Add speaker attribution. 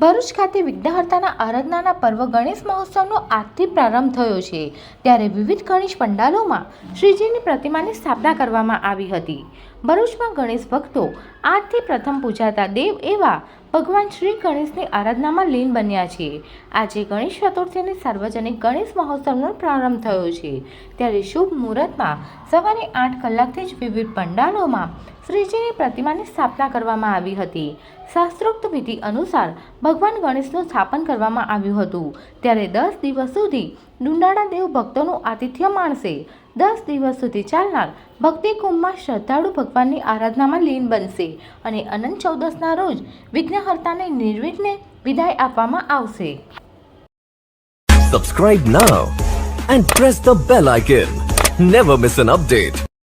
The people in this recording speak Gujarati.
Speaker 1: ભરૂચ ખાતે વિઘ્નહર્તાના આરાધનાના પર્વ ગણેશ મહોત્સવનો આજથી પ્રારંભ થયો છે. ત્યારે વિવિધ ગણેશ પંડાલોમાં શ્રીજીની પ્રતિમાની સ્થાપના કરવામાં આવી હતી. ભરૂચમાં ગણેશ ભક્તો આજથી પ્રથમ પૂજાતા દેવ એવા ભગવાન શ્રી ગણેશની આરાધનામાં લીન બન્યા છે આજે ગણેશ ચતુર્થીની સાર્વજનિક ગણેશ મહોત્સવનો પ્રારંભ થયો છે. ત્યારે શુભ મુહૂર્તમાં સવારે આઠ કલાકથી જ વિવિધ પંડાલોમાં શ્રીજીની પ્રતિમાની સ્થાપના કરવામાં આવી હતી. શાસ્ત્રોક્ત વિધિ અનુસાર ભગવાન ગણેશનું સ્થાપન કરવામાં આવ્યું હતું. ત્યારે દસ દિવસ સુધી ડુંડાળા દેવ ભક્તોનું આતિથ્ય માણશે. દસ દિવસ સુધી ચાલનાર ભક્તિ કુંભમાં શ્રદ્ધાળુ ભગવાનની આરાધનામાં લીન બનશે અને અનંત ચૌદસના રોજ વિઘ્નહર્તાને નિર્વિઘ્ને વિદાય આપવામાં આવશે
Speaker 2: subscribe now and press the bell icon never miss an update.